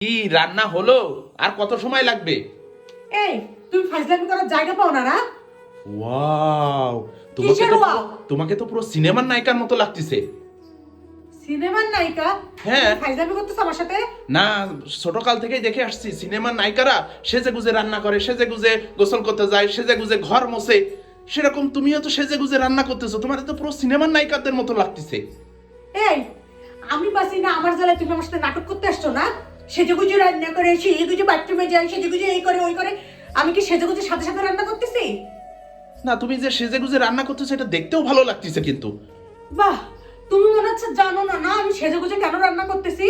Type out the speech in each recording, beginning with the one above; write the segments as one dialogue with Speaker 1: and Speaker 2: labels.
Speaker 1: কি রান্না হলো? আর কত সময় লাগবে?
Speaker 2: এই তুমি ফাইজলামি করার জায়গা পাও না না?
Speaker 1: ওয়াও তোমাকে
Speaker 2: কিসের
Speaker 1: তো
Speaker 2: wow?
Speaker 1: তোমাকে তো পুরো সিনেমার নায়িকার মতো লাগতেছে।
Speaker 2: সিনেমার নায়িকা?
Speaker 1: হ্যাঁ।
Speaker 2: তুমি ফাইজলামি করতেছো আমার সাথে?
Speaker 1: না ছোটকাল থেকেই দেখে আসছি সিনেমার নায়িকারা সেজে গুজে রান্না করে সেজে গুজে গোসল করতে যায় সেজে গুজে ঘর মোছে। সেরকম তুমিও তো সেজে গুজে রান্না করতেছো তোমার তো পুরো সিনেমার নায়িকাদের মতো লাগতেছে।
Speaker 2: এই আমি বাসি না আমার জ্বালায় তুমি আমার সাথে নাটক করতে আসছো না? সেজে গুজে রান্না করে সেজে গুজে বাথরুমে যায় সেজে গুজে এই করে ওই করে। আমি কি সেজে গুজে সাথে সাথে রান্না করতেছি?
Speaker 1: না তুমি যে সেজে গুজে রান্না করতেছো এটা দেখতেও ভালো লাগতেছে কিন্তু।
Speaker 2: বাহ তুমি মনে হচ্ছে জানো না না আমি সেজে গুজে কেন রান্না করতেছি?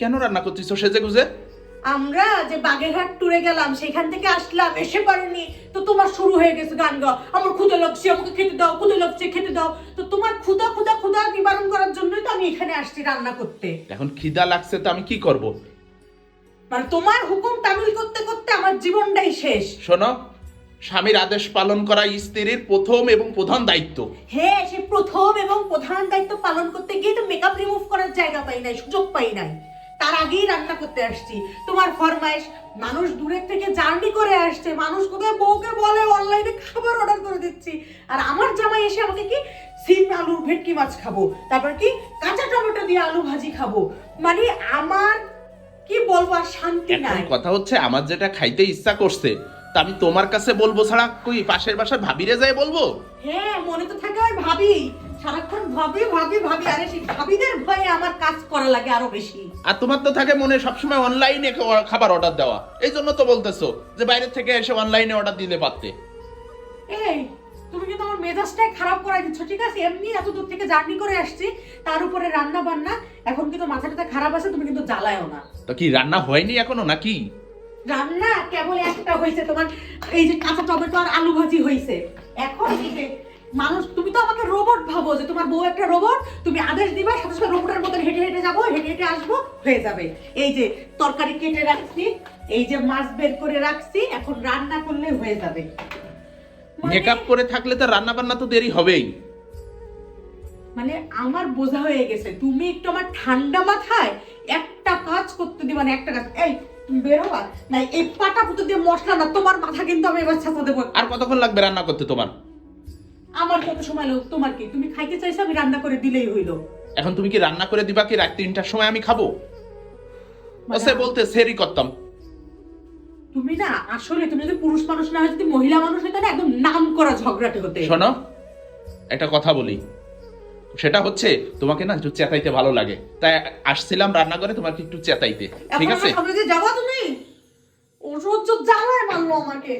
Speaker 1: কেন রান্না করতেছো সেজে গুজে
Speaker 2: আমরা যে বাগেরহাট ট্যুরে গেলাম সেখান থেকে আসলাম এসে পারিনি তো তোমার শুরু হয়ে গেছে গান গাওয়া। আমার ক্ষুদা লাগছে আমাকে খেতে দাও ক্ষুদা লাগছে খেতে দাও। তো তোমার ক্ষুদা ক্ষুদা ক্ষুদা নিবারণ করার জন্যই তো আমি এখানে আসছি রান্না করতে।
Speaker 1: এখন খিদা লাগছে তো আমি কি করব?
Speaker 2: মানে তোমার হুকুম তামিল করতে করতে আমার জীবনটাই শেষ।
Speaker 1: শোনো স্বামীর আদেশ পালন করা স্ত্রীর প্রথম এবং প্রধান দায়িত্ব।
Speaker 2: হ্যাঁ সে প্রথম এবং প্রধান দায়িত্ব পালন করতে গিয়ে তো মেকআপ রিমুভ করার জায়গা পাই নাই সুযোগ পাই নাই। তার আগেই রান্না করতে আসছি। তোমার ফরমাইশ মানুষ দূরের থেকে জার্নি করে আসছে। মানুষ কোথায় বউকে বলে অনলাইনে খাবার অর্ডার করে দিচ্ছি। আর আমার জামাই এসে আমাকে কি? সিম আলু ভেটকি মাছ খাব। তারপর কি? কাঁচা টমেটো দিয়ে আলু ভাজি খাব। মানে আমার কি বলব আর শান্তি নাই।
Speaker 1: কথা হচ্ছে আমার যেটা খাইতে ইচ্ছা করছে তা আমি তোমার কাছে বলব ছাড়া কই পাশের বাসার ভাবিরে যায় বলব?
Speaker 2: হ্যাঁ মনে তো থাকে ওই ভাবি। সারাক্ষণ ভাবি ভাবি ভাবি আরে সেই ভাবিদের ভয়ে আমার কাজ করা লাগে আরও বেশি।
Speaker 1: আর তোমার তো থাকে মনে সবসময় অনলাইনে খাবার অর্ডার দেওয়া। এই জন্য তো বলতেছো যে বাইরে থেকে এসে অনলাইনে অর্ডার দিতে পারতে।
Speaker 2: এই মেজাজটাই খারাপ করাই দিচ্ছ ঠিক আছে? এমনি এত দূর থেকে জার্নি করে আসছি তার উপরে রান্না বান্না এখন কিন্তু মাথাটা খারাপ আছে তুমি কিন্তু জ্বালায়ও না।
Speaker 1: তো কি রান্না হয়নি এখনও নাকি?
Speaker 2: রান্না কেবল একটা হয়েছে তোমার এই যে কাঁচা টমেটো আর আলু ভাজি হয়েছে। এখন মানুষ তুমি তো আমাকে রোবট ভাবো যে তোমার বউ একটা রোবট তুমি আদেশ দিবা সাথে সাথে রোবটের মতন হেঁটে হেঁটে যাব হেঁটে হেঁটে আসব হয়ে যাবে। এই যে তরকারি কেটে রাখছি এই যে মাছ বের করে রাখছি এখন রান্না করলে হয়ে যাবে।
Speaker 1: মেকআপ করে থাকলে তো রান্না বান্না তো দেরি হবেই।
Speaker 2: মানে আমার বোঝা হয়ে গেছে তুমি একটু আমার ঠান্ডা মাথায় একটা কাজ করতে দিবা না একটা কাজ। এই তুমি বের হবা? না এই পাটা পুতো দিয়ে মশলা না তোমার মাথা কিন্তু আমি এবার ছাতা দেবো।
Speaker 1: আর কতক্ষণ লাগবে রান্না করতে তোমার?
Speaker 2: আমার কত সময় লোক তোমার কি? তুমি খাইতে চাইছো আমি রান্না করে দিলেই হইল।
Speaker 1: এখন তুমি কি রান্না করে দিবা কি রাত তিনটার সময় আমি খাব?
Speaker 2: মানে
Speaker 1: সে বলতে সেরি করতাম।
Speaker 2: তুমি না আসলে তুমি যদি পুরুষ মানুষ না হয় যদি মহিলা মানুষ হইতে না একদম নাম করা ঝগড়াটে হতে।
Speaker 1: শোনো একটা কথা বলি। সেটা হচ্ছে তোমাকে না একটু চেতাইতে ভালো লাগে। তাই আসছিলাম রান্না করে তোমাকে একটু চেতাইতে ঠিক আছে?
Speaker 2: যাবা তুমি? অসহ্য জ্বালায় মানলো আমাকে।